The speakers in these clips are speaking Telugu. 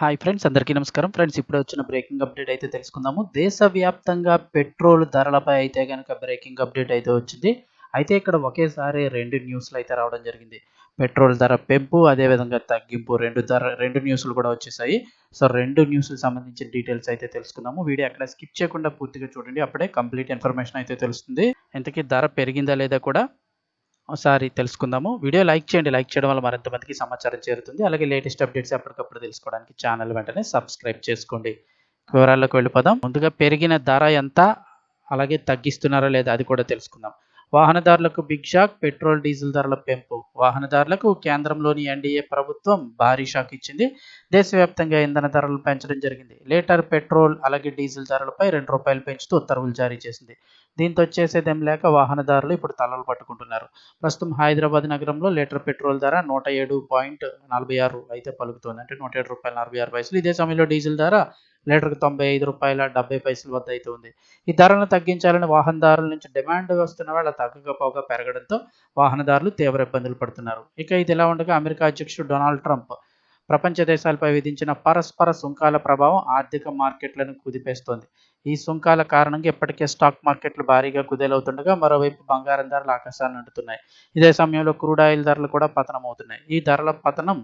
హాయ్ ఫ్రెండ్స్ అందరికీ నమస్కారం. ఫ్రెండ్స్ ఇప్పుడు వచ్చిన బ్రేకింగ్ అప్డేట్ అయితే తెలుసుకుందాము. దేశవ్యాప్తంగా పెట్రోల్ ధరలపై అయితే కనుక బ్రేకింగ్ అప్డేట్ అయితే వచ్చింది. అయితే ఇక్కడ ఒకేసారి రెండు న్యూస్లు అయితే రావడం జరిగింది. పెట్రోల్ ధర పెంపు అదేవిధంగా తగ్గింపు రెండు ధర రెండు న్యూస్లు కూడా వచ్చేసాయి. సో రెండు న్యూస్కి సంబంధించిన డీటెయిల్స్ అయితే తెలుసుకుందాము. వీడియో అక్కడ స్కిప్ చేయకుండా పూర్తిగా చూడండి. అప్పుడే కంప్లీట్ ఇన్ఫర్మేషన్ అయితే తెలుస్తుంది. ఇంతకీ ధర పెరిగిందా లేదా కూడా ఒకసారి తెలుసుకుందాము. వీడియో లైక్ చేయండి. లైక్ చేయడం వల్ల మరింత మందికి సమాచారం చేరుతుంది. అలాగే లేటెస్ట్ అప్డేట్స్ ఎప్పటికప్పుడు తెలుసుకోవడానికి ఛానల్ వెంటనే సబ్స్క్రైబ్ చేసుకోండి. వివరాల్లోకి వెళ్ళిపోదాం. ముందుగా పెరిగిన ధర ఎంత? అలాగే తగ్గిస్తున్నారా లేదా అది కూడా తెలుసుకుందాం. వాహనదారులకు బిగ్ షాక్ పెట్రోల్ డీజిల్ ధరల పెంపు. వాహనదారులకు కేంద్రంలోని ఎన్డీఏ ప్రభుత్వం భారీ షాక్ ఇచ్చింది. దేశవ్యాప్తంగా ఇంధన ధరలు పెంచడం జరిగింది. లీటర్ పెట్రోల్ అలాగే డీజిల్ ధరలపై రెండు రూపాయలు పెంచుతూ ఉత్తర్వులు జారీ చేసింది. దీంతో చేసేదేం లేక వాహనదారులు ఇప్పుడు తలలు పట్టుకుంటున్నారు. ప్రస్తుతం హైదరాబాద్ నగరంలో లీటర్ పెట్రోల్ ధర నూట ఏడు పాయింట్ నలభై ఆరు అయితే పలుకుతుంది. అంటే నూట ఏడు రూపాయల నలభై ఆరు పైసలు. ఇదే సమయంలో డీజిల్ ధర లీటర్కి తొంభై ఐదు రూపాయల డెబ్బై పైసల వద్ద అయితే ఉంది. ఈ ధరను తగ్గించాలని వాహనదారుల నుంచి డిమాండ్ వస్తున్న వాళ్ళ తగ్గకపోగా పెరగడంతో వాహనదారులు తీవ్ర ఇబ్బందులు పడుతున్నారు. ఇక ఇది ఇలా ఉండగా అమెరికా అధ్యక్షుడు డొనాల్డ్ ట్రంప్ ప్రపంచ దేశాలపై విధించిన పరస్పర సుంకాల ప్రభావం ఆర్థిక మార్కెట్లను కుదిపేస్తోంది. ఈ సుంకాల కారణంగా ఇప్పటికే స్టాక్ మార్కెట్లు భారీగా కుదేలవుతుండగా మరోవైపు బంగారం ధరలు ఆకాశాన్ని అంటున్నాయి ఇదే సమయంలో క్రూడ్ ఆయిల్ ధరలు కూడా పతనం అవుతున్నాయి ఈ ధరల పతనం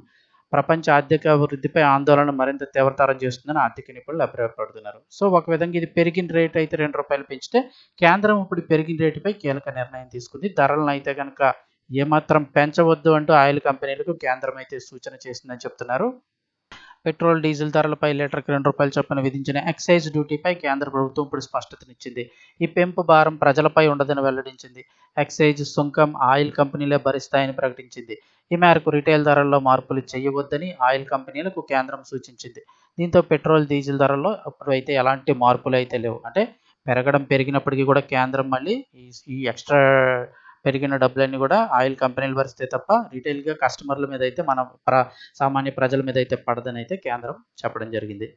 ప్రపంచ ఆర్థిక అభివృద్ధిపై ఆందోళన మరింత తీవ్రతరం చేస్తుందని ఆర్థిక నిపుణులు అభిప్రాయపడుతున్నారు. సో ఒక విధంగా ఇది పెరిగిన రేట్ అయితే రెండు రూపాయలు పెంచితే కేంద్రం ఇప్పుడు పెరిగిన రేటుపై కీలక నిర్ణయం తీసుకుంది. ధరలను అయితే కనుక ఏమాత్రం పెంచవద్దు అంటూ ఆయిల్ కంపెనీలకు కేంద్రం అయితే సూచన చేసిందని చెప్తున్నారు. పెట్రోల్ డీజిల్ ధరలపై లీటర్కి రెండు రూపాయల చొప్పున విధించిన ఎక్సైజ్ డ్యూటీపై కేంద్ర ప్రభుత్వం ఇప్పుడు స్పష్టతనిచ్చింది ఈ పెంపు భారం ప్రజలపై ఉండదని వెల్లడించింది. ఎక్సైజ్ సుంకం ఆయిల్ కంపెనీలే భరిస్తాయని ప్రకటించింది. ఈ మేరకు రిటైల్ ధరల్లో మార్పులు చేయవద్దని ఆయిల్ కంపెనీలకు కేంద్రం సూచించింది. దీంతో పెట్రోల్ డీజిల్ ధరల్లో అప్పుడు అయితే ఎలాంటి మార్పులు అయితే లేవు. అంటే పెరగడం పెరిగినప్పటికీ కూడా కేంద్రం మళ్ళీ ఈ ఎక్స్ట్రా పెరిగిన డబ్బులన్నీ కూడా ఆయిల్ కంపెనీలు భరిస్తే తప్ప రిటైల్గా కస్టమర్ల మీద అయితే మన ప్ర సామాన్య ప్రజల మీద అయితే పడదని అయితే కేంద్రం చెప్పడం జరిగింది.